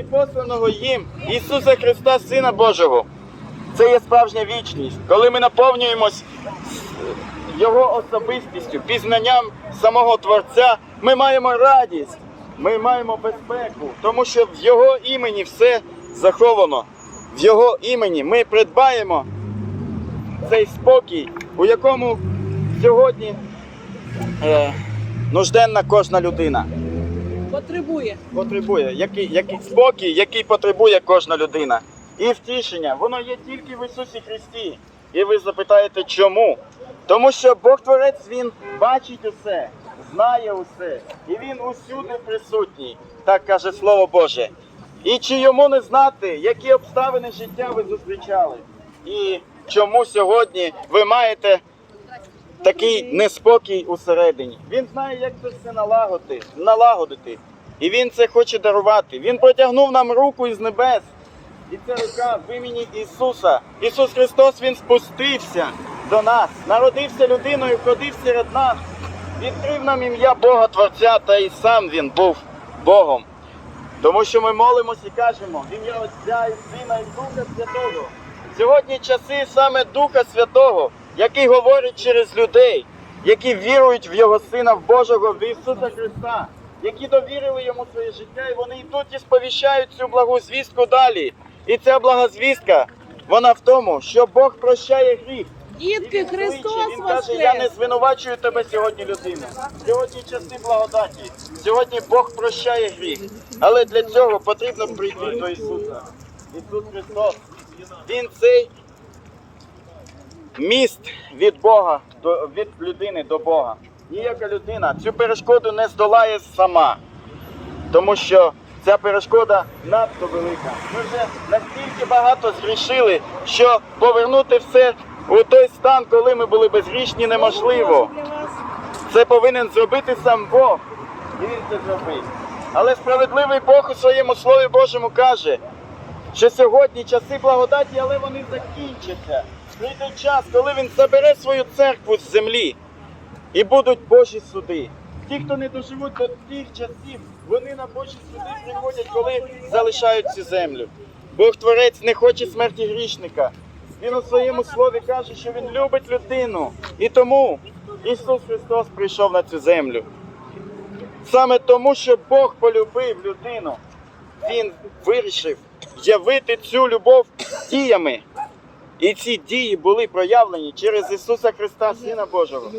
і посланого їм Ісуса Христа, Сина Божого. Це є справжня вічність, коли ми наповнюємось Його особистістю, пізнанням самого Творця, ми маємо радість, ми маємо безпеку, тому що в Його імені все заховано. В Його імені ми придбаємо цей спокій, у якому сьогодні е, нужденна кожна людина. Потребує. Потребує, який, який спокій, який потребує кожна людина. І втішення, воно є тільки в Ісусі Христі. І ви запитаєте, чому? Тому що Бог Творець Він бачить усе, знає усе, і Він усюди присутній, так каже Слово Боже. І чи йому не знати, які обставини життя ви зустрічали? І чому сьогодні ви маєте такий неспокій усередині. Він знає, як це все налагодити, налагодити. І він це хоче дарувати. Він протягнув нам руку із небес. І ця рука в імені Ісуса. Ісус Христос Він спустився до нас, народився людиною, ходив серед нас, відкрив нам ім'я Бога Творця, та і сам Він був Богом. Тому що ми молимось і кажемо в ім'я Отця і Сина і Духа Святого. Сьогодні часи саме Духа Святого, який говорить через людей, які вірують в Його Сина, в Божого, в Ісуса Христа, які довірили йому своє життя, і вони йдуть і сповіщають цю благу звістку далі. І ця блага звістка, вона в тому, що Бог прощає гріх. Дітки, Христос Він каже, я не звинувачую тебе сьогодні, людина. Сьогодні часи благодаті. Сьогодні Бог прощає гріх. Але для цього потрібно прийти до Ісуса. Ісус Христос. Він цей міст від Бога до від людини до Бога. Ніяка людина цю перешкоду не здолає сама, тому що ця перешкода надто велика. Ми вже настільки багато згрішили, що повернути все у той стан, коли ми були безгрішні, неможливо. Це повинен зробити сам Бог. І він це зробив. Але справедливий Бог у своєму Слові Божому каже, що сьогодні часи благодаті, але вони закінчаться. Прийде час, коли він забере свою церкву з землі і будуть Божі суди. Ті, хто не доживуть до тих часів, вони на Божі суди приходять, коли залишають цю землю. Бог Творець не хоче смерті грішника. Він у своєму слові каже, що він любить людину. І тому Ісус Христос прийшов на цю землю. Саме тому, що Бог полюбив людину, Він вирішив явити цю любов діями. І ці дії були проявлені через Ісуса Христа, Сина Божого.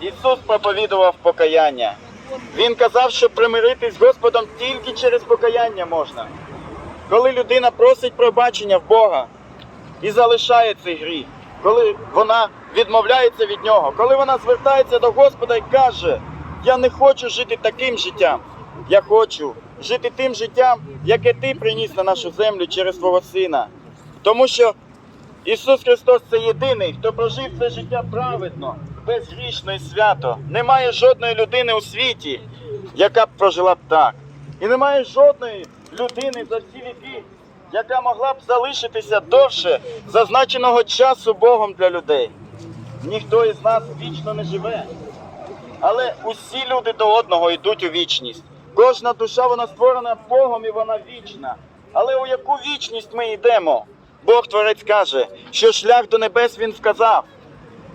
Ісус проповідував покаяння. Він казав, що примиритись з Господом тільки через покаяння можна. Коли людина просить пробачення в Бога і залишає цей гріх, коли вона відмовляється від нього, коли вона звертається до Господа і каже: Я не хочу жити таким життям, я хочу жити тим життям, яке ти приніс на нашу землю через свого сина. Тому що Ісус Христос це єдиний, хто прожив це життя праведно, безгрішно і свято. Немає жодної людини у світі, яка б прожила б так. І немає жодної людини за всі віки, яка могла б залишитися довше зазначеного часу Богом для людей. Ніхто із нас вічно не живе. Але усі люди до одного йдуть у вічність. Кожна душа вона створена Богом і вона вічна. Але у яку вічність ми йдемо? Бог Творець каже, що шлях до небес він вказав.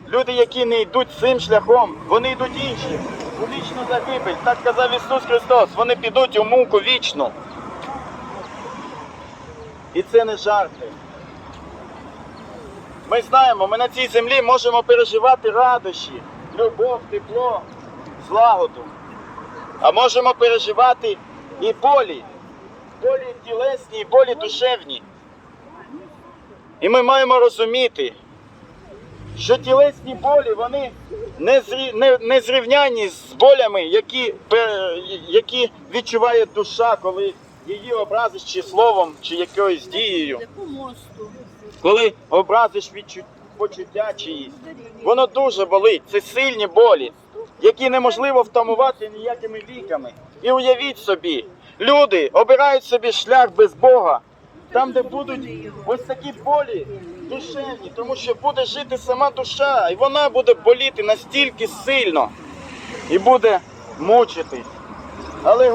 Люди, які не йдуть цим шляхом, вони йдуть іншим. У вічну загибель. Так казав Ісус Христос. Вони підуть у муку вічну. І це не жарти. Ми знаємо, ми на цій землі можемо переживати радощі, любов, тепло, злагоду. А можемо переживати і болі, болі тілесні, і болі душевні. І ми маємо розуміти, що тілесні болі вони не, не, не зрівняні з болями, які, які відчуває душа, коли її образиш чи словом, чи якоюсь дією. Коли образиш відчу... почуття чиїсь, воно дуже болить. Це сильні болі, які неможливо втамувати ніякими ліками. І уявіть собі, люди обирають собі шлях без Бога, там, де будуть ось такі болі душевні, тому що буде жити сама душа, і вона буде боліти настільки сильно і буде мучитись. Але